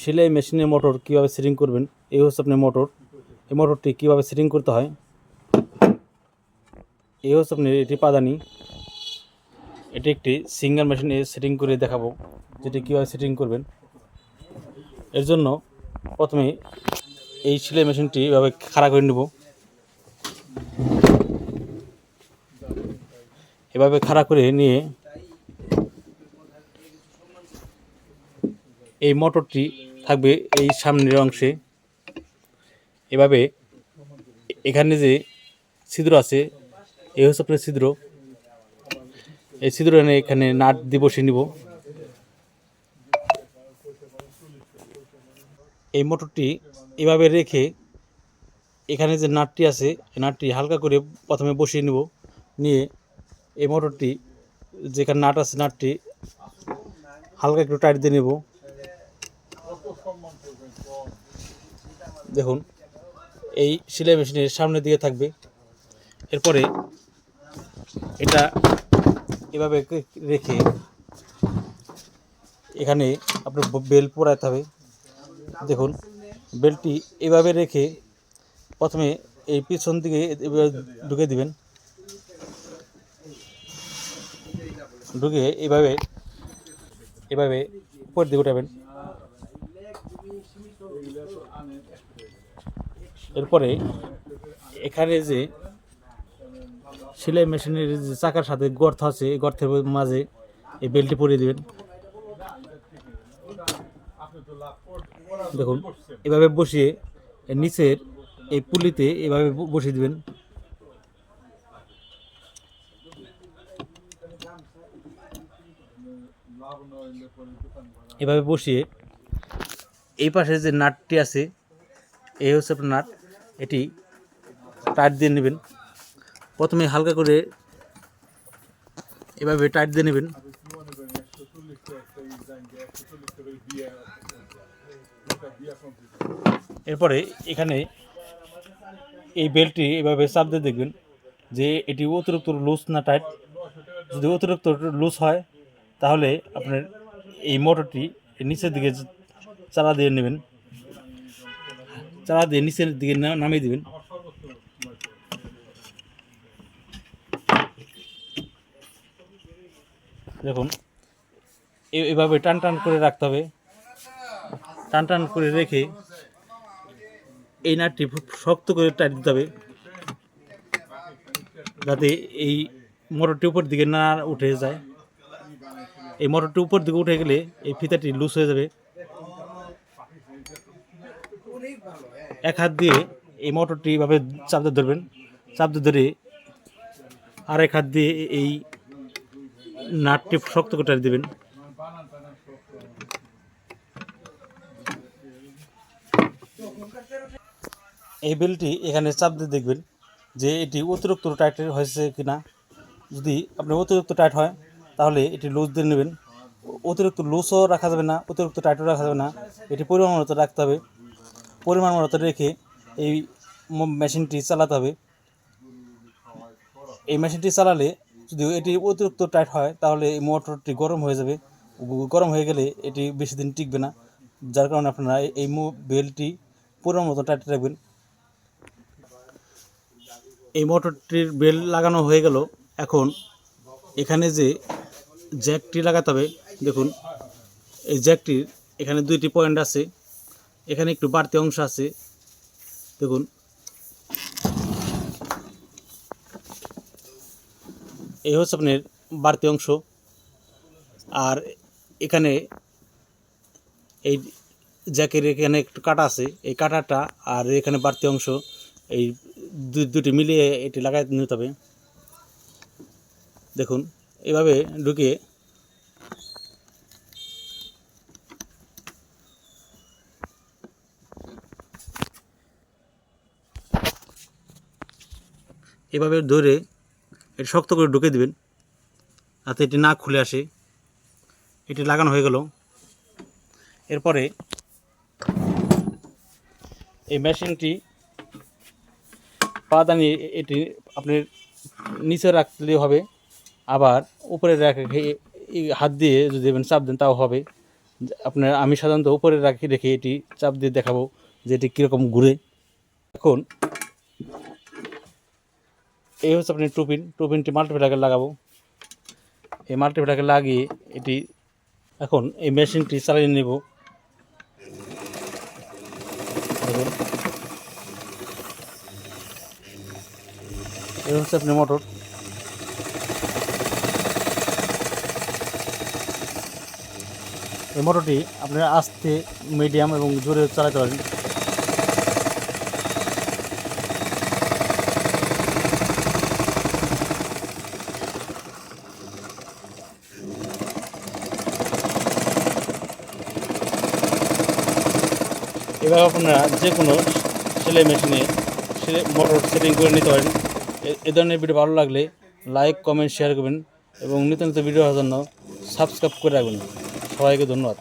সেলাই মেশিনের মোটর কীভাবে সেটিং করবেন, এই হচ্ছে আপনার মোটর। এই মোটরটি কীভাবে সেটিং করতে হয়, এই হচ্ছে আপনার এটি পাদানি। এটি একটি সিঙ্গার মেশিনে সেটিং করে দেখাবো যেটি কীভাবে সেটিং করবেন। এর জন্য প্রথমে এই সেলাই মেশিনটি এভাবে খাড়া করে নেব। এভাবে খাড়া করে নিয়ে এই মোটরটি থাকবে এই সামনের অংশে। এভাবে এখানে যে ছিদ্র আছে, এই হচ্ছে আপনার ছিদ্র। এই ছিদ্র এনে এখানে নাট দিয়ে বসিয়ে নিব। এই মোটরটি এভাবে রেখে এখানে যে নাটটি আছে, এই নাটটি হালকা করে প্রথমে বসিয়ে নেব। নিয়ে এই মোটরটি যেখানে নাট আছে, নাটটি হালকা একটু টাইট দিয়ে নেব। দেখুন, এই সেলাই মেশিনের সামনের দিকে থাকবে। এরপরে এটা এভাবে রেখে এখানে আপনার বেল পরাতে হবে। দেখুন, বেলটি এভাবে রেখে প্রথমে এই পিছন দিকে ঢুকে দিবেন। ঢুকে এভাবে এভাবে উপর দিকে উঠাবেন। এরপরে এখানে যে সেলাই মেশিনের যে চাকার সাথে গর্ত আছে, এই গর্তের মাঝে এই বেল্টটি পরিয়ে দেবেন। দেখুন, এভাবে বসিয়ে নিচের এই পুলিতে এভাবে বসিয়ে দেবেন। এভাবে বসিয়ে এই পাশে যে নাটটি আছে, এই হচ্ছে আপনার নাট। এটি টাইট দিয়ে নেবেন। প্রথমে হালকা করে এভাবে টাইট দিয়ে নেবেন। এরপরে এখানে এই বেল্টটি এভাবে চাপ দিয়ে দেখবেন যে এটি অতিরিক্ত লুজ না টাইট। যদি অতিরিক্ত লুজ হয়, তাহলে আপনার এই মোটরটি নিচের দিকে চালা দিয়ে নেবেন। চালা দিয়ে নিচের দিকে নামিয়ে দিবেন। দেখুন এভাবে টান টান করে রাখতে হবে। টান টান করে রেখে এই নাটটি শক্ত করে টাইট দিতে হবে। যাতে এই মোটরটি উপর দিকে না উঠে যায়। এই মোটরটি উপর দিকে উঠে গেলে এই ফিতাটি লুজ হয়ে যাবে। এক হাত দিয়ে এই মোটরটি এভাবে চাপ দিয়ে ধরবেন চাপ দিয়ে ধরে আর এক হাত দিয়ে এই নাটটি শক্ত করে দেবেন। এই বেলটি এখানে চাপ দিয়ে দেখবেন যে এটি অতিরিক্ত টাইট হয়েছে কিনা। যদি আপনি অতিরিক্ত টাইট হয়, তাহলে এটি লুজ দিয়ে নেবেন। অতিরিক্ত লুসও রাখা যাবে না, অতিরিক্ত টাইটও রাখা যাবে না। এটি পরিমাণ মতো রাখতে হবে। পরিমাণ মতো রেখে এই মেশিনটি চালাতে হবে। এই মেশিনটি চালালে যদি এটি অতিরিক্ত টাইট হয়, তাহলে এই মোটরটি গরম হয়ে যাবে। গরম হয়ে গেলে এটি বেশি দিন টিকবে না। যার কারণে আপনারা এই- বেলটি পরিমাণ মতো টাইট রাখবেন। এই মোটরটির বেল লাগানো হয়ে গেল। এখন এখানে যে জ্যাকটি লাগাতে হবে দেখুন এই জ্যাকটির এখানে দুইটি পয়েন্ট আছে, এখানে একটু বাড়তি অংশ আছে। দেখুন, এই হচ্ছে আপনার বাড়তি অংশ। আর এখানে এই জ্যাকের এখানে একটু কাটা আছে, এই কাটাটা আর এখানে বাড়তি অংশ, এই দুটি মিলিয়ে এটি লাগাই নিতে হবে। দেখুন, এভাবে ঢুকিয়ে এভাবে ধরে এটি শক্ত করে ঢুকে দিবেন যাতে এটি না খুলে আসে। এটি লাগানো হয়ে গেল। এরপরে এই মেশিনটি পা দাঁড়িয়ে এটি আপনি নিচে রাখলে হবে। আবার উপরে রেখে হাত দিয়ে যদি এবার চাপ দেন তাও হবে। আপনার আমি সাধারণত উপরে রাখি, রেখে এটি চাপ দিয়ে দেখাবো যে এটি কীরকম ঘুরে। এখন এই হচ্ছে আপনি টুপিন, টুপিনটি মাল্টিপ্লাকে লাগাবো। এই মাল্টিপ্লাকে লাগিয়ে এটি এখন এই মেশিনটি চালিয়ে নেব। এই হচ্ছে আপনি মোটর এই মোটরটি আপনারা আস্তে মিডিয়াম এবং জোরে চালাতে পারেন। এভাবে আপনারা যে কোনো সেলাই মেশিনে মোটর সেটিং করে নিতে পারেন। এ ধরনের ভিডিও ভালো লাগলে লাইক, কমেন্ট শেয়ার করবেন এবং নিত্য নিত্য ভিডিও হওয়ার জন্য সাবস্ক্রাইব করে রাখবেন। সবাইকে ধন্যবাদ।